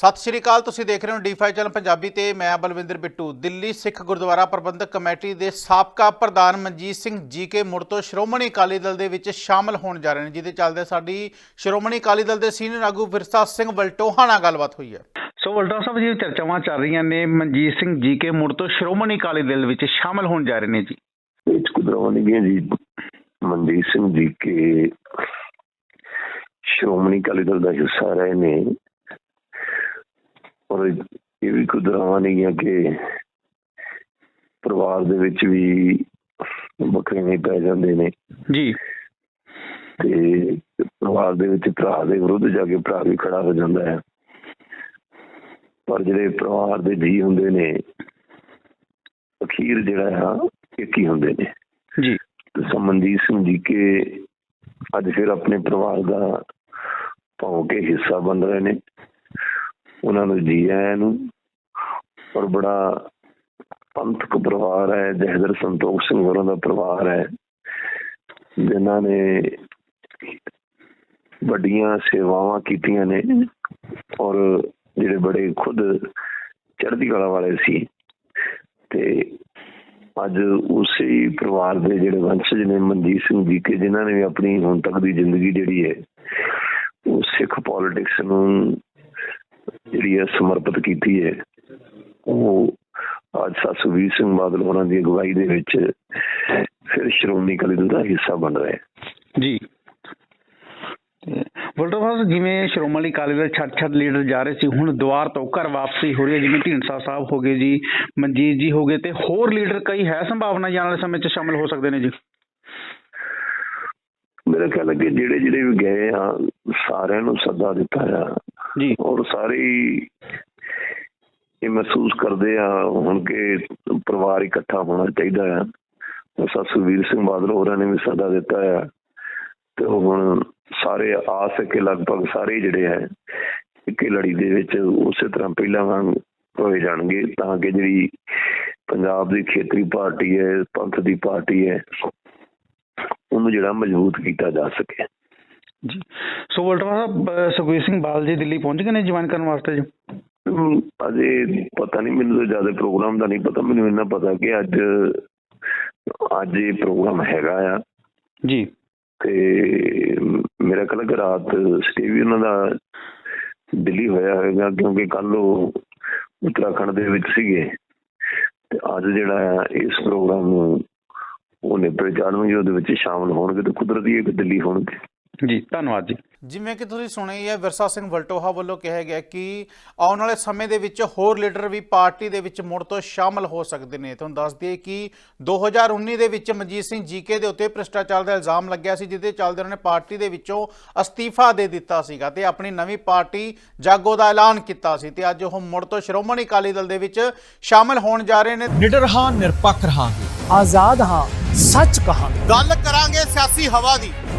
ਸਤਿ ਸ਼੍ਰੀ ਅਕਾਲ ਤੁਸੀਂ ਦੇਖ ਰਹੇ ਹੋ ਡੀ5 ਚੈਨਲ ਪੰਜਾਬੀ ਤੇ ਮੈਂ ਬਲਵਿੰਦਰ ਬਿੱਟੂ। ਦਿੱਲੀ ਸਿੱਖ ਗੁਰਦੁਆਰਾ ਪ੍ਰਬੰਧਕ ਕਮੇਟੀ ਦੇ ਸਾਬਕਾ ਪ੍ਰਧਾਨ ਮਨਜੀਤ ਸਿੰਘ ਜੀਕੇ ਮੁੜ ਤੋਂ ਸ਼੍ਰੋਮਣੀ ਅਕਾਲੀ ਦਲ ਦੇ ਵਿੱਚ ਸ਼ਾਮਲ ਹੋਣ ਜਾ ਰਹੇ ਨੇ ਜਿਹਦੇ ਚੱਲਦੇ ਸਾਡੀ ਸ਼੍ਰੋਮਣੀ ਅਕਾਲੀ ਦਲ ਦੇ ਸੀਨੀਅਰ ਆਗੂ ਵਿਰਸਾ ਸਿੰਘ ਵਲਟੋਹਾ ਨਾਲ ਗੱਲਬਾਤ ਹੋਈ ਹੈ। ਸੋ ਵਲਟੋਹਾ ਸਾਹਿਬ ਜੀ ਚਰਚਾਵਾਂ ਚੱਲ ਰਹੀਆਂ ਨੇ ਮਨਜੀਤ ਸਿੰਘ ਜੀਕੇ ਮੁੜ ਤੋਂ ਸ਼੍ਰੋਮਣੀ ਅਕਾਲੀ ਦਲ ਵਿੱਚ ਸ਼ਾਮਲ ਹੋਣ ਜਾ ਰਹੇ ਨੇ ਜੀ। ਵਿੱਚ ਕੁਦਰਵਾਨੀਆਂ ਜੀ। ਮਨਦੀਪ ਸਿੰਘ ਜੀ ਕੇ ਸ਼੍ਰੋਮਣੀ ਅਕਾਲੀ ਦਲ ਦਾ ਹਿੱਸਾ ਰਹੇ ਨੇ। ਔਰ ਇਹ ਵੀ ਕੁਦਰਵਾਨੀਆਂ ਕਿ ਪਰਿਵਾਰ ਦੇ ਵਿੱਚ ਵੀ ਵੱਖਰੇ ਪੈ ਜਾਂਦੇ ਨੇ। ਜੀ। ਤੇ ਪਰਿਵਾਰ ਦੇ ਵਿੱਚ ਭਰਾ ਦੇ ਵਿਰੁੱਧ ਜਾ ਕੇ ਭਰਾ ਵੀ ਖੜਾ ਹੋ ਜਾਂਦਾ ਹੈ। ਪਰ ਜਿਹੜੇ ਪਰਿਵਾਰ ਦੇ ਜੀ ਹੁੰਦੇ ਨੇ ਅਖੀਰ ਜਿਹੜਾ ਆ ਇੱਕ ਹੀ ਹੁੰਦੇ ਨੇ। ਜੀ। ਸਿੰਘ ਜੀ ਕੇ ਅੱਜ ਫਿਰ ਆਪਣੇ ਪਰਿਵਾਰ ਦਾ ਕੇ ਹਿੱਸਾ ਬਣ ਰਹੇ ਨੇ। ਉਹਨਾਂ ਨੂੰ ਜੀ ਆਇਆਂ ਨੂੰ ਔਰ ਬੜਾ ਪੰਥਕ ਪਰਿਵਾਰ ਹੈ, ਜਹਦਰ ਸੰਤੋਖ ਸਿੰਘ ਹੋਰਾਂ ਦਾ ਪਰਿਵਾਰ ਹੈ, ਜਿਨ੍ਹਾਂ ਨੇ ਵੱਡੀਆਂ ਸੇਵਾਵਾਂ ਕੀਤੀਆਂ ਨੇ ਔਰ ਜਿਹੜੇ ਬੜੇ ਖੁਦ ਚੜ੍ਹਦੀ ਕਲਾ ਵਾਲੇ ਸੀ ਤੇ ਅੱਜ ਉਸੇ ਪਰਿਵਾਰ ਦੇ ਜਿਹੜੇ ਵੰਸ਼ਜ ਨੇ ਮਨਜੀਤ ਸਿੰਘ ਜੀ ਕੇ, ਜਿਨ੍ਹਾਂ ਨੇ ਵੀ ਆਪਣੀ ਹੁਣ ਤੱਕ ਦੀ ਜ਼ਿੰਦਗੀ ਜਿਹੜੀ ਹੈ, ਉਹ ਸਿੱਖ ਪੋਲਿਟਿਕਸ ਨੂੰ ਜਿਹੜੀ ਹੈ ਸਮਰਪਿਤ ਕੀਤੀ ਹੈ ਉਹ ਅੱਜ ਸਤਸਵੀਰ ਸਿੰਘ ਬਾਦਲ ਹੋਰਾਂ ਦੀ ਅਗਵਾਈ ਦੇ ਵਿੱਚ ਫਿਰ ਸ਼੍ਰੋਮਣੀ ਅਕਾਲੀ ਦਲ ਦਾ ਹਿੱਸਾ ਬਣ ਰਿਹਾ ਹੈ। ਜੀ। ਵਲਟੋਹਾ ਸਾਹਿਬ ਜਿਵੇਂ ਸ਼੍ਰੋਮਣੀ ਅਕਾਲੀ ਦਲ ਛੱਡ ਛੱਡ ਲੀਡਰ ਜਾ ਰਹੇ ਸੀ ਹੁਣ ਦੁਆਰ ਤੋਂ ਘਰ ਵਾਪਸੀ ਹੋ ਰਹੀ ਹੈ ਜਿਵੇਂ ਢੀਂਡਸਾ ਸਾਹਿਬ ਹੋ ਗਏ ਜੀ ਮਨਜੀਤ ਜੀ ਹੋ ਗਏ ਤੇ ਹੋਰ ਲੀਡਰ ਕਈ ਹੈ ਸੰਭਾਵਨਾ ਜਾਣ ਵਾਲੇ ਸਮੇਂ 'ਚ ਸ਼ਾਮਲ ਹੋ ਸਕਦੇ ਨੇ ਜੀ? ਮੇਰਾ ਖਿਆਲ ਹੈ ਕਿ ਜਿਹੜੇ ਜਿਹੜੇ ਵੀ ਗਏ ਆ ਸਾਰਿਆਂ ਨੂੰ ਸੱਦਾ ਦਿੱਤਾ ਆ ਜੀ। ਔਰ ਸਾਰੇ ਇਹ ਮਹਿਸੂਸ ਕਰਦੇ ਆ ਹੁਣ ਕਿ ਪਰਿਵਾਰ ਇਕੱਠਾ ਹੋਣਾ ਚਾਹੀਦਾ ਆ। ਸਾ ਸੁਖਬੀਰ ਸਿੰਘ ਬਾਦਲ ਹੋਰਾਂ ਨੇ ਵੀ ਸੱਦਾ ਦਿੱਤਾ ਆ। ਤੇ ਹੁਣ ਸਾਰੇ ਆਸ ਹੈ ਲਗਭਗ ਸਾਰੇ ਜਿਹੜੇ ਹੈ, ਇੱਕੇ ਲੜੀ ਦੇ ਵਿੱਚ ਉਸੇ ਤਰ੍ਹਾਂ ਪਹਿਲਾਂ ਵਾਂਗ ਹੋਏ ਜਾਣਗੇ ਤਾਂ ਕਿ ਜਿਹੜੀ ਪੰਜਾਬ ਦੀ ਖੇਤਰੀ ਪਾਰਟੀ ਹੈ, ਪੰਥ ਦੀ ਪਾਰਟੀ ਹੈ, ਉਹਨੂੰ ਜਿਹੜਾ ਮਜ਼ਬੂਤ ਕੀਤਾ ਜਾ ਸਕੇ। ਜੀ। ਸੋ ਵਲਟੋਹਾ ਸਾਹਿਬ ਅਹ ਸੁਖਬੀਰ ਸਿੰਘ ਬਾਦਲ ਜੀ ਦਿੱਲੀ ਪਹੁੰਚ ਗਏ ਨੇ ਜੁਆਇਨ ਕਰਨ ਵਾਸਤੇ ਜੀ? ਅਜੇ ਪਤਾ ਨਹੀਂ ਮੈਨੂੰ ਤਾਂ ਜ਼ਿਆਦਾ ਪ੍ਰੋਗਰਾਮ ਦਾ ਨਹੀਂ ਪਤਾ ਮੈਨੂੰ ਇੰਨਾ ਪਤਾ ਕਿ ਅੱਜ ਅੱਜ ਇਹ ਪ੍ਰੋਗਰਾਮ ਹੈਗਾ ਆ। ਜੀ। ਤੇ ਮੇਰਾ ਖਿਆਲ ਹੈ ਕਿ ਰਾਤ ਸਟੇ ਵੀ ਉਹਨਾਂ ਦਾ ਦਿੱਲੀ ਹੋਇਆ ਹੋਵੇਗਾ ਕਿਉਂਕਿ ਕੱਲ ਉਹ ਉੱਤਰਾਖੰਡ ਦੇ ਵਿੱਚ ਸੀਗੇ। ਤੇ ਅੱਜ ਜਿਹੜਾ ਇਸ ਪ੍ਰੋਗਰਾਮ ਨੂੰ ਉਹ ਨਿਪਟ ਜਾਣਗੇ ਉਹਦੇ ਵਿੱਚ ਸ਼ਾਮਲ ਹੋਣਗੇ ਤੇ ਕੁਦਰਤੀ ਹੈ ਕਿ ਦਿੱਲੀ ਹੋਣਗੇ। ਜੀ ਧੰਨਵਾਦ ਜੀ। ਜਿਵੇਂ ਕਿ ਤੁਸੀਂ ਸੁਣਿਆ ਹੀ ਹੈ ਵਿਰਸਾ ਸਿੰਘ ਵਲਟੋਹਾ ਵੱਲੋਂ ਕਿਹਾ ਗਿਆ ਕਿ ਆਉਣ ਵਾਲੇ ਸਮੇਂ ਦੇ ਵਿੱਚ ਹੋਰ ਲੀਡਰ ਵੀ ਪਾਰਟੀ ਦੇ ਵਿੱਚ ਮੁੜ ਤੋਂ ਸ਼ਾਮਲ ਹੋ ਸਕਦੇ ਨੇ। ਤੁਹਾਨੂੰ ਦੱਸ ਦਈਏ ਕਿ 2019 ਦੇ ਵਿੱਚ ਮਨਜੀਤ ਸਿੰਘ ਜੀਕੇ ਦੇ ਉੱਤੇ ਭ੍ਰਿਸ਼ਟਾਚਾਰ ਦਾ ਇਲਜ਼ਾਮ ਲੱਗਿਆ ਸੀ ਜਿਹਦੇ ਚੱਲਦੇ ਉਹਨਾਂ ਨੇ ਪਾਰਟੀ ਦੇ ਵਿੱਚੋਂ ਅਸਤੀਫਾ ਦੇ ਦਿੱਤਾ ਸੀਗਾ ਤੇ ਆਪਣੀ ਨਵੀਂ ਪਾਰਟੀ ਜਾਗੋ ਦਾ ਐਲਾਨ ਕੀਤਾ ਸੀ ਤੇ ਅੱਜ ਉਹ ਮੁੜ ਤੋਂ ਸ਼੍ਰੋਮਣੀ ਅਕਾਲੀ ਦਲ ਦੇ ਵਿੱਚ ਸ਼ਾਮਲ ਹੋਣ ਜਾ ਰਹੇ ਨੇ। ਨਿਡਰ ਹਾਂ ਨਿਰਪੱਖ ਰਹਾਂਗੇ। ਆਜ਼ਾਦ ਹਾਂ ਸੱਚ ਕਹਾਂਗੇ। ਗੱਲ ਕਰਾਂਗੇ ਸਿਆਸੀ ਹਵਾ ਦੀ।